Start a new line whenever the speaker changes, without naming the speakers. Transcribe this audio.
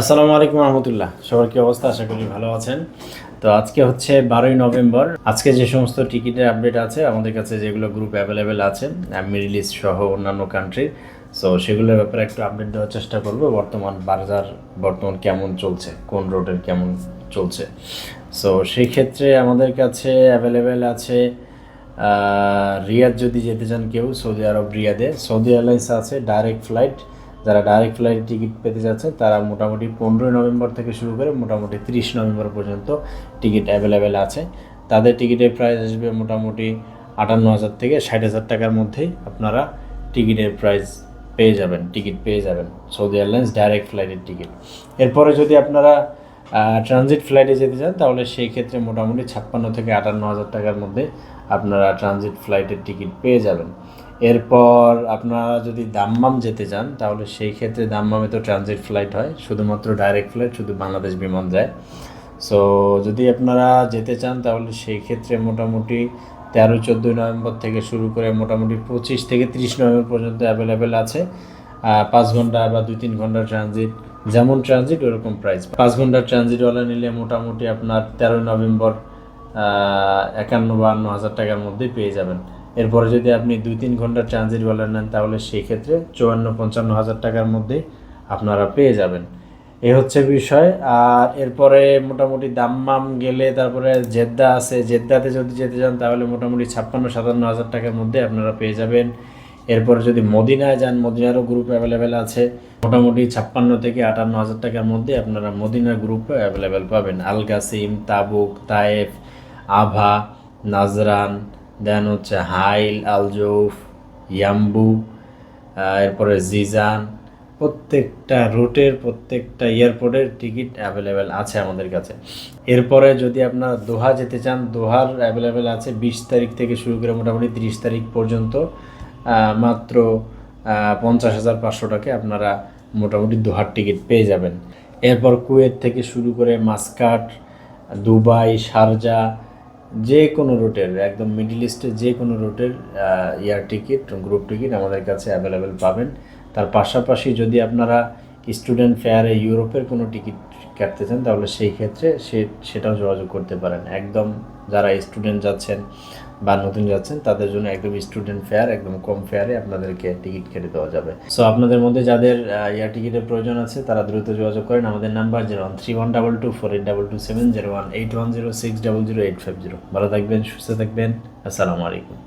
আসসালামু আলাইকুম রহমতুল্লাহ। সবার কি অবস্থা? আশা করি ভালো আছেন। তো আজকে হচ্ছে বারোই নভেম্বর। আজকে যে সমস্ত টিকিটের আপডেট আছে, আমাদের কাছে যেগুলো গ্রুপ অ্যাভেলেবেল আছে মিডল ইস্ট সহ অন্যান্য কান্ট্রির সো সেগুলোর ব্যাপারে একটু আপডেট দেওয়ার চেষ্টা করব। বর্তমান বাজার বর্তমান কেমন চলছে? কোন রোডের কেমন চলছে? সো সেই ক্ষেত্রে আমাদের কাছে অ্যাভেলেবেল আছে রিয়াদ যদি যেতে চান কেউ, সৌদি আরব, রিয়াদে। সৌদি এয়ারলাইন্স আছে ডাইরেক্ট ফ্লাইট যারা ডাইরেক্ট ফ্লাইট টিকিট পেতে যাচ্ছে, তারা মোটামুটি পনেরোই নভেম্বর থেকে শুরু করে মোটামুটি তিরিশ নভেম্বর পর্যন্ত টিকিট অ্যাভেলেবেল আছে। তাদের টিকিটের প্রাইস আসবে মোটামুটি আটান্ন হাজার থেকে ষাট হাজার টাকার মধ্যেই আপনারা টিকিটের প্রাইস পেয়ে যাবেন টিকিট পেয়ে যাবেন। সৌদি এয়ারলাইন্স ডাইরেক্ট ফ্লাইটের টিকিট এরপরে যদি আপনারা ট্রানজিট ফ্লাইটে যেতে চান, তাহলে সেই ক্ষেত্রে মোটামুটি ছাপ্পান্ন থেকে আটান্ন হাজার টাকার মধ্যে আপনারা ট্রানজিট ফ্লাইটের টিকিট পেয়ে যাবেন। এরপর আপনারা যদি দাম্মাম যেতে চান, তাহলে সেই ক্ষেত্রে দাম্মামে তো ট্রানজিট ফ্লাইট হয়, শুধুমাত্র ডাইরেক্ট ফ্লাইট শুধু বাংলাদেশ বিমান যায়। সো যদি আপনারা যেতে চান, তাহলে সেই ক্ষেত্রে মোটামুটি তেরো চোদ্দোই নভেম্বর থেকে শুরু করে মোটামুটি পঁচিশ থেকে তিরিশ নভেম্বর পর্যন্ত অ্যাভেলেবেল আছে। পাঁচ ঘণ্টা বা দুই তিন ঘণ্টা ট্রানজিট যেমন ট্রানজিট ওরকম প্রাইস পাঁচ ঘণ্টার ট্রানজিটওয়ালা নিলে মোটামুটি আপনার তেরোই নভেম্বর একান্ন বাহান্ন হাজার টাকার মধ্যেই পেয়ে যাবেন। এরপরে যদি আপনি দুই তিন ঘণ্টার ট্রানজিট ট্রানজিটওয়ালা নেন, তাহলে সেই ক্ষেত্রে চুয়ান্ন পঞ্চান্ন হাজার টাকার মধ্যে আপনারা পেয়ে যাবেন। এ হচ্ছে বিষয়। আর এরপরে মোটামুটি দাম্মাম গেলে তারপরে জেদ্দা আছে। জেদ্দাতে যদি যেতে চান, তাহলে মোটামুটি ছাপ্পান্ন সাতান্ন হাজার টাকার মধ্যে আপনারা পেয়ে যাবেন। এরপরে যদি মদিনায় যান, মদিনারও গ্রুপ অ্যাভেলেবেল আছে। মোটামুটি ছাপ্পান্ন থেকে আটান্ন হাজার টাকার মধ্যে আপনারা মদিনার গ্রুপ অ্যাভেলেবেল পাবেন। আলগাসিম তাবুক, তায়েফ, আভা, নাজরান দেন হচ্ছে হাইল, আলজৌফ, ইয়াম্বু এরপরে জিজান, প্রত্যেকটা রুটের প্রত্যেকটা এয়ারপোর্টের টিকিট অ্যাভেলেবেল আছে আমাদের কাছে। এরপরে যদি আপনারা দোহা যেতে চান, দোহার অ্যাভেলেবেল আছে বিশ তারিখ থেকে শুরু করে মোটামুটি তিরিশ তারিখ পর্যন্ত। মাত্র পঞ্চাশ হাজার পাঁচশো টাকায় আপনারা মোটামুটি দোহার টিকিট পেয়ে যাবেন। এরপর কুয়েত থেকে শুরু করে মাস্কাট, দুবাই, শারজা যে কোনো রুটের, একদম মিডিল ইস্টের যে কোনো রুটের এয়ার টিকিট গ্রুপ টিকিট আমাদের কাছে অ্যাভেলেবেল পাবেন। তার পাশাপাশি যদি আপনারা স্টুডেন্ট ফেয়ারে ইউরোপের কোনো টিকিট কাটতে চান, তাহলে সেই ক্ষেত্রে সে, সেটাও যোগাযোগ করতে পারেন। একদম যারা স্টুডেন্ট যাচ্ছেন বা নতুন যাচ্ছেন, তাদের জন্য একদম স্টুডেন্ট ফেয়ার একদম কম ফেয়ারে আপনাদেরকে টিকিট কেটে দেওয়া যাবে। সো আপনাদের মধ্যে যাদের এয়ার টিকিটের প্রয়োজন আছে, তারা দ্রুত যোগাযোগ করেন। আমাদের number zero one three one double two four eight double two seven zero one eight one zero six double zero eight five zero ভালো থাকবেন, সুস্থ থাকবেন। আসসালামু আলাইকুম।